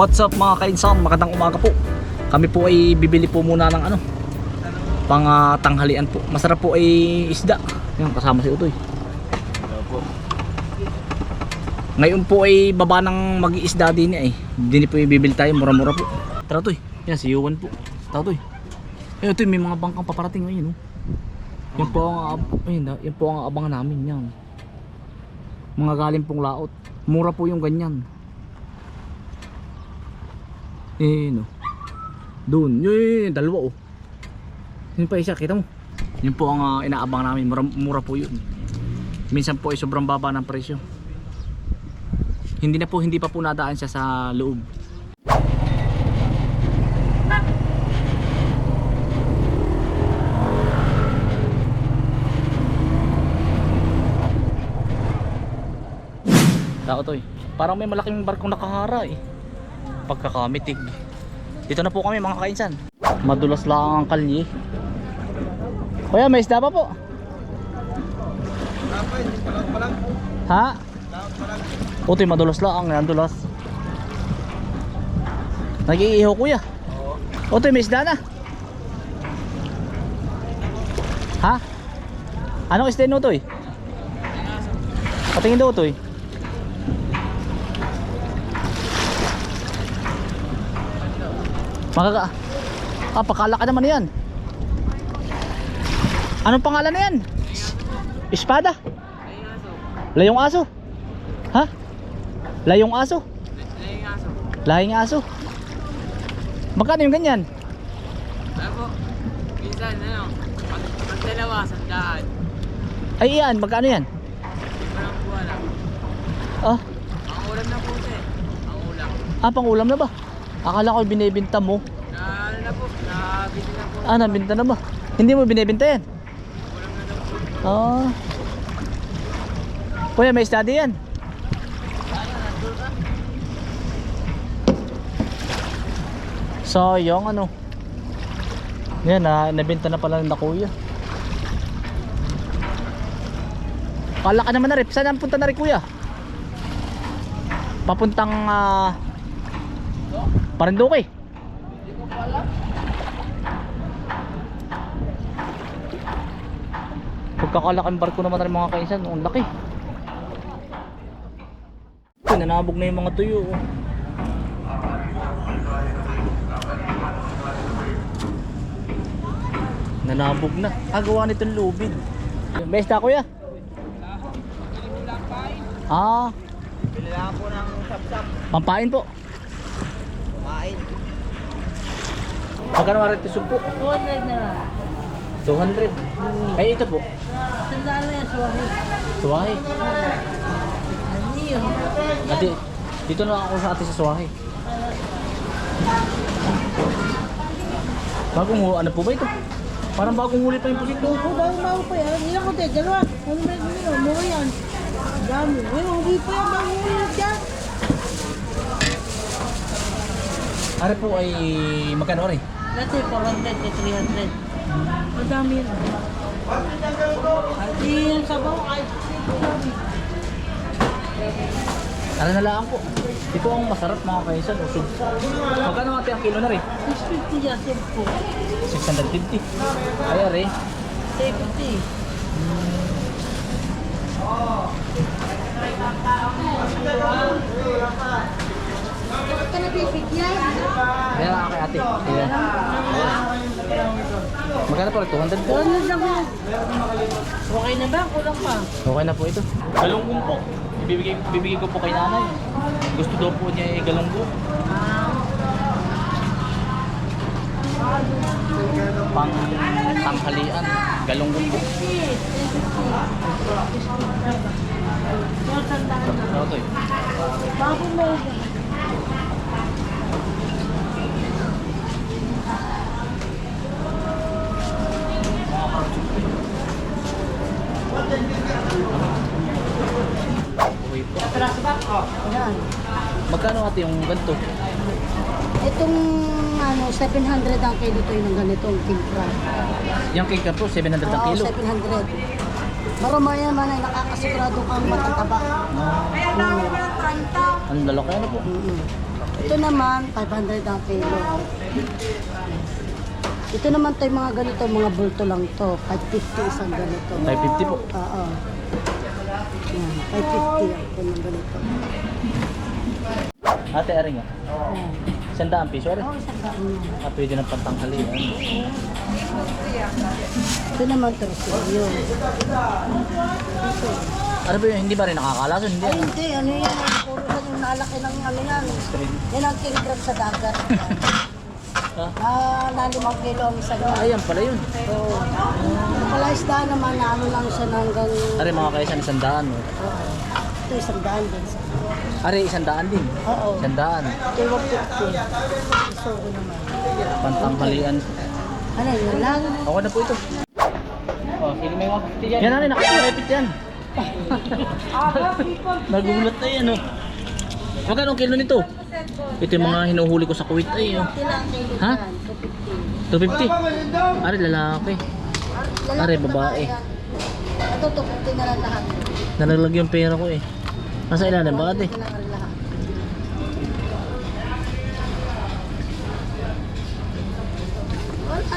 What's up mga kainsan? Magandang umaga po. Kami po ay bibili po muna ng ano pang ah, tanghalian po. Masarap po ay isda. Yan kasama si Utoy. Ngayon po ay baba ng mag-iisda din eh. Din po bibili tayo, mura-mura po. Tara Toy. Yan si Yuan po. Tara Toy. Ayun Toy, may mga bangkang paparating ngayon oh. Yan po ang ayun, ah, yan po ang abangan namin yan. Mga galing pong laot. Mura po yung ganyan. Eh, no. Doon. Yun, yun, dalawa oh. Yun pa isa, kita mo. Yun po ang ah, inaabang namin. Mura, mura po yun. Minsan po ay sobrang baba ng presyo. Hindi na po, hindi pa po nadaan siya sa loob. Tao to eh. Parang may malaking barkong nakahara eh. Pagkakamitig. Dito na po kami mga kainsan. Madulas lang ang kalye. Kuya, may isda pa po. Ha? Puti, madulas lang. Yan, dulas. Nag-iihaw kuya. Otoy, may isda na. Ha? Anong isda no, Toy? Patingin daw, Toy. Makaka... Ah, pakala ka naman yan. Anong pangalan na yan? Espada? Layong aso. Ha? Layong aso? Laying aso. Laying aso. Magkano yung ganyan? Po? Minsan, ano, pag, pag dalawa, sandaan. Ay yan, magkano yan? Hindi ko lang po alam. Ah, Ang ulam na po siya eh. Ang ulam. ah pang ulam na ba? Akala ko binibenta mo. Na ano na po, nabili na po. Ah, nabinta na ba? Hindi mo binibenta yan? Ah. Kuya, may study yan. Sayang ano. Yan na, nabenta na pala na kuya. Kala ka naman na rin. Saan ang punta na rin kuya? Papuntang uh, Parinduque. Pagkakalaking barko naman rin mga kainsan, ang laki. Nanabog na yung mga tuyo. oh. Nanabog na. Ah, gawa nitong lubid. Isda kuya? Ah, Bili lang po ng sap-sap. pampain po. Magkano nga rin tisog po? 200 na lang. 200. Ay, ito po. Sandaan na yan, sorry. Suwahe. Ano yun? Ate, dito na ako sa ate sa Suwahe. Bagong ano po ba ito? Parang bagong huli pa yung pusit ko. Kung bago-bago pa yan, ilan ko tayo, dalawa. Ano ba yun? Mura yan. Ang Dami. Uy, hindi pa yan, bago ulit yan. Are po ay magkano rin? Dati 400 to 300. Ang dami yan. At yung sabaw, kahit. Tara na lang po. Ito ang masarap mga kaisan. Usog. Magkano ate ang kilo na rin? 650 yan, 10 po. 650. Ay are. 70. Bakit ka nabibigyan? Kaya nga kay ate. Kaya. Magkano po rin? 200 po. 200 lang yan. Okay na ba? Kulang pa. Okay na po ito. Galunggong po. Bibigay, bibigay ko po kay nanay. Gusto daw po niya ay galunggong. Pang tanghalian. Galunggong po. Ano to eh? Bago mo. Yan. Magkano ate yung ganito? Itong ano, 700 ang kilo to ng ganitong timpra. Yung cake na po, 700 ang Oo, kilo. 700. Marumaya man ay nakakasigurado kang matataba. Ang lalaki ano po. Mm. Ito naman, 500 ang kilo. Ito naman tayo mga ganito, mga bulto lang to. 550 isang ganito. 550 po. Oo. Yan, 550 ako ng ganito. Ate, aring nga. Yan. Sandaan piso, aring. Oo, isang yan. Ah, pwede ng pantanghalian. Ito naman torsilyo. Ano ba yun? Hindi ba rin nakakalason? Hindi. Ay, ano? hindi. Ano yan? Puro sa yung nalaki ng ano yan. Yan ang kilogram sa dagat. Ah, Ah, na limang kilo ang isa niya. ayan pala yun. So, pala isda naman na ano lang siya na hanggang... Ari mga kaisan, isang daan. oh. Oo. Ito isang daan din sa... Ari, isang daan din. Oo. Isang daan. Ito 150. Iso ko naman. Pantanghalian. Ano yun lang? Okay na po ito. Oh, sino may 150 yan? Yan na rin, nakapit yan. Nagulat na yan, oh. Magkano ang kilo nito? Ito yung mga hinuhuli ko sa Kuwait ay, oh. Ha? yan. 250. 250. Ari, lalaki. Are, babae. Ito 250 na lang lahat. Nalaglag yung pera ko eh. Nasa ilalim ba ate?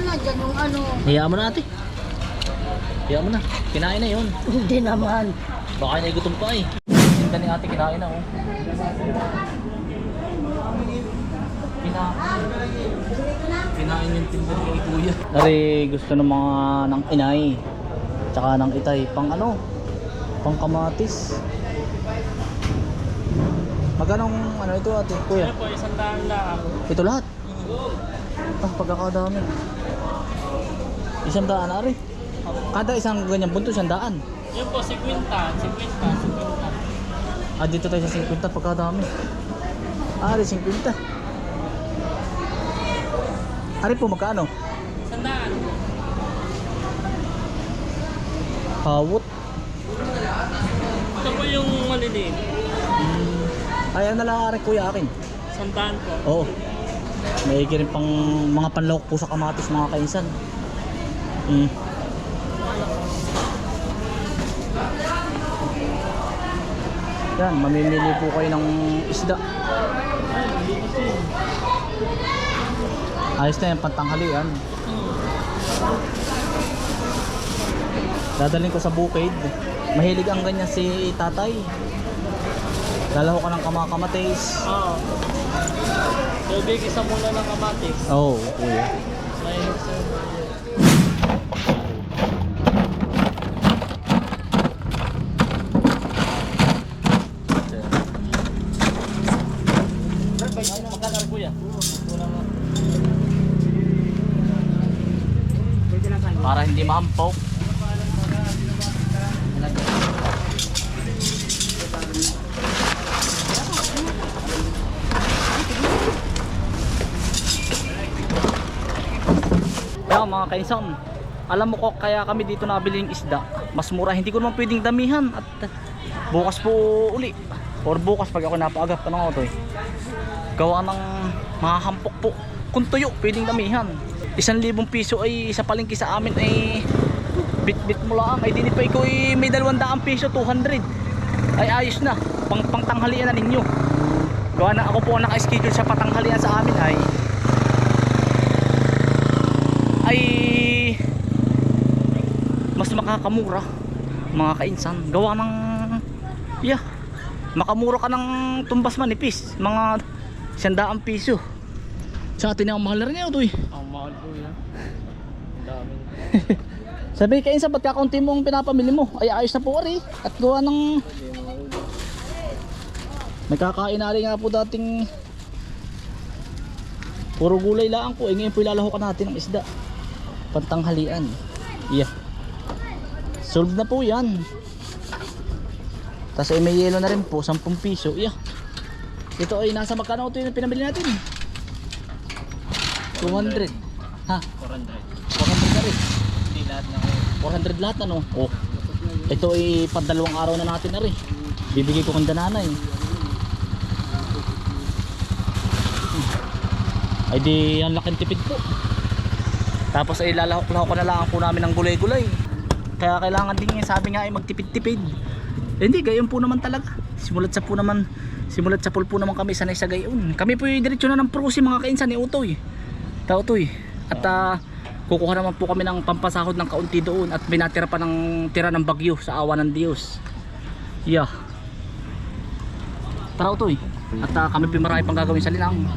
Na dyan yung ano. Hayaan mo na ate. Hayaan mo na. Kinain na yun. Hindi naman. Baka naigutom pa eh. Tinda ni ate kinain na oh. Kinain. Yung tinda ni kuya. Dari gusto ng mga ng inay. Tsaka ng itay. Pang ano? Pang kamatis. Magkano ang ano ito ate kuya? po, isang daan lang. Ito lahat. Ah, pagkakadami. Isang daan ari. Kada isang ganyan bunto, isang daan. Yun po, 50, 50, 50. Ah, dito tayo sa 50 pagkadami. Ari, 50. Ari po, magkano? Isang daan. Hawot. Ito po yung maliliit. Hmm. Ay, ano lang ari kuya akin. Isang daan po. Oo. May rin pang mga panlawak po sa kamatis mga kainsan. Hmm. Yan, mamimili po kayo ng isda. Ayos na yan, pantanghalian. Dadalhin ko sa bukid. Mahilig ang ganyan si tatay. Lalaho ka ng kamakamatis. Oo. Tubig, isa muna ng kamatis. Oo, oh, kuya. May Kaya mga kainsan, alam mo ko kaya kami dito nabili ng isda. Mas mura, hindi ko naman pwedeng damihan at bukas po uli. Or bukas pag ako napaagap, ano ko to eh. Gawa ng mga hampok po. Kung tuyo, pwedeng damihan. Isang libong piso ay sa palengke sa amin ay bit-bit mo lang. Ay dinipay ko ay may dalawang daang piso, 200. Ay ayos na. Pang pangtanghalian na ninyo. Gawa na ako po naka-schedule sa patanghalian sa amin ay mas makakamura mga kainsan. Gawa ng yeah, makamura ka ng tumbas manipis. Mga sandaang piso. Sa atin ang mahal na rin yun, Utoy. Ang mahal po yan. Ang dami. Sabi kain sa ba't kakaunti mo ang pinapamili mo? Ay ayos na po ari. At gawa ng... May kakain na nga po dating... Puro gulay lang po. Eh, ngayon po ilalahokan natin ng isda. Pantanghalian. Yeah. Solved na po yan. Tapos ay may yelo na rin po. 10 piso. Yeah. Ito ay nasa magkano ito yung pinamili natin? 200. Ha? 400. 400 na rin. Hindi lahat na 400 lahat ano? Oh. Ito ay padalawang araw na natin na rin. Bibigay ko kang dananay. Ay di ang laking tipid po. Tapos ay lalahok-lahok ko na lang po namin ng gulay-gulay. Kaya kailangan din yung sabi nga ay magtipid-tipid. Eh, hindi, gayon po naman talaga. Simulat sa po naman Simulat sa pulpo naman kami sanay sa gayon. Kami po yung diretsyo na ng prosi mga kainsan ni Utoy. Ta Utoy. At ah, kukuha naman po kami ng pampasahod ng kaunti doon at binatira pa ng tira ng bagyo sa awa ng Diyos. Yeah. Tara Utoy. At ah, kami po marami pang gagawin sa linang.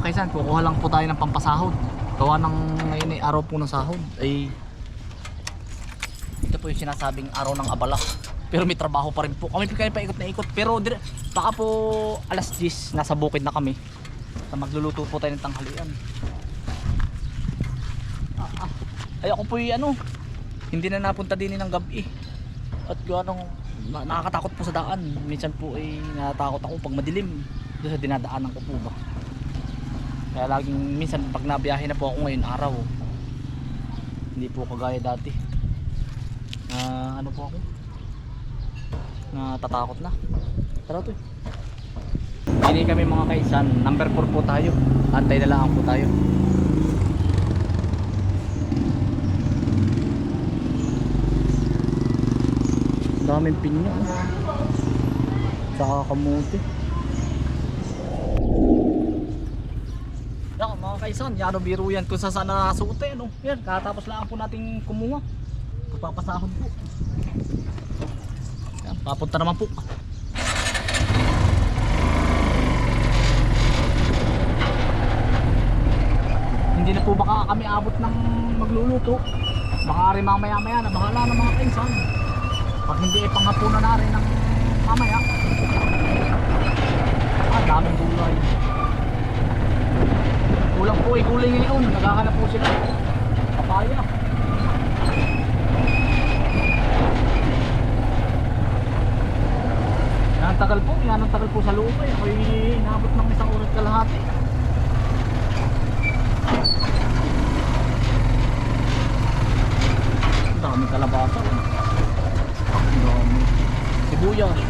Mga kaisan, kukuha lang po tayo ng pampasahod. Gawa ng ngayon ay araw po ng sahod ay ito po yung sinasabing araw ng abala. Pero may trabaho pa rin po. Kami pa paikot na ikot. Pero dire, baka po alas 10 nasa bukid na kami. Na magluluto po tayo ng tanghalian. Ah, ah. Ay ako po yung ano, hindi na napunta din ng gabi. At gawa nung na, nakakatakot po sa daan. Minsan po ay natatakot ako pag madilim. Doon sa dinadaanan ko po ba. Kaya laging minsan pag nabiyahe na po ako ngayon araw. Hindi po kagaya dati. Na ano po ako? natatakot na tara to hindi kami mga kaisan number 4 po tayo antay na lang po tayo daming pinya oh. tsaka kamuti yan mga kaisan yano biro yan kung saan saan nakasuote ano yan katapos lang po nating kumuha papasahod po yan, papunta naman po. Hindi na po baka kami abot ng magluluto. Baka rin mamaya maya na bahala ng mga kainsan. Pag hindi ay panghapunan na rin ng mamaya. Ah, daming gulay. Kulang po ay gulay ngayon. Naghahanap po sila. Papaya. Yan tagal po, yan ang tagal po sa loob eh. Ako'y inabot ng isang oras kalahati. Ang dami kalabasa. oh. Ang dami. Sibuyas.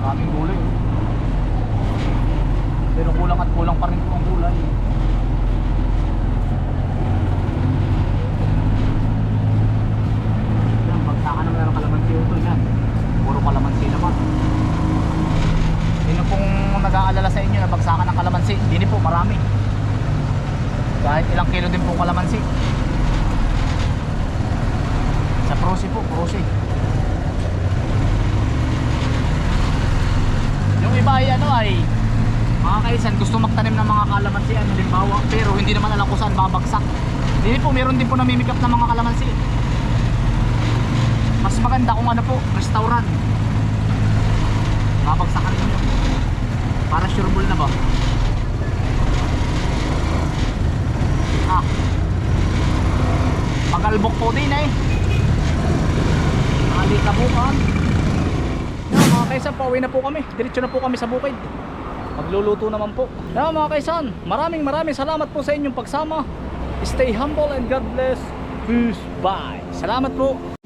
Daming gulay. oh. Pero kulang at kulang pa rin po ang gulay. Yan, bagsakan naman ng kalamansi ito yan. Puro kalamansi naman. Sino pong nag-aalala sa inyo na bagsakan ng kalamansi? Hindi po, marami. Kahit ilang kilo din po kalamansi. Sa prosi po, prosi. Yung iba ay ano ay mga kaisan gusto magtanim ng mga kalamansi ano limbawa pero hindi naman alam kung saan babagsak. Hindi po, meron din po namimikap ng mga kalamansi mas maganda kung ano po, restaurant. Babagsakan ninyo. Para sureball na ba? Ah. Magalbok po din eh. Nakalikabukan. Yan mga kaisan, pauwi na po kami. Diretso na po kami sa bukid. Magluluto naman po. Yan mga kaisan, maraming maraming salamat po sa inyong pagsama. Stay humble and God bless. Peace. Bye. Salamat po.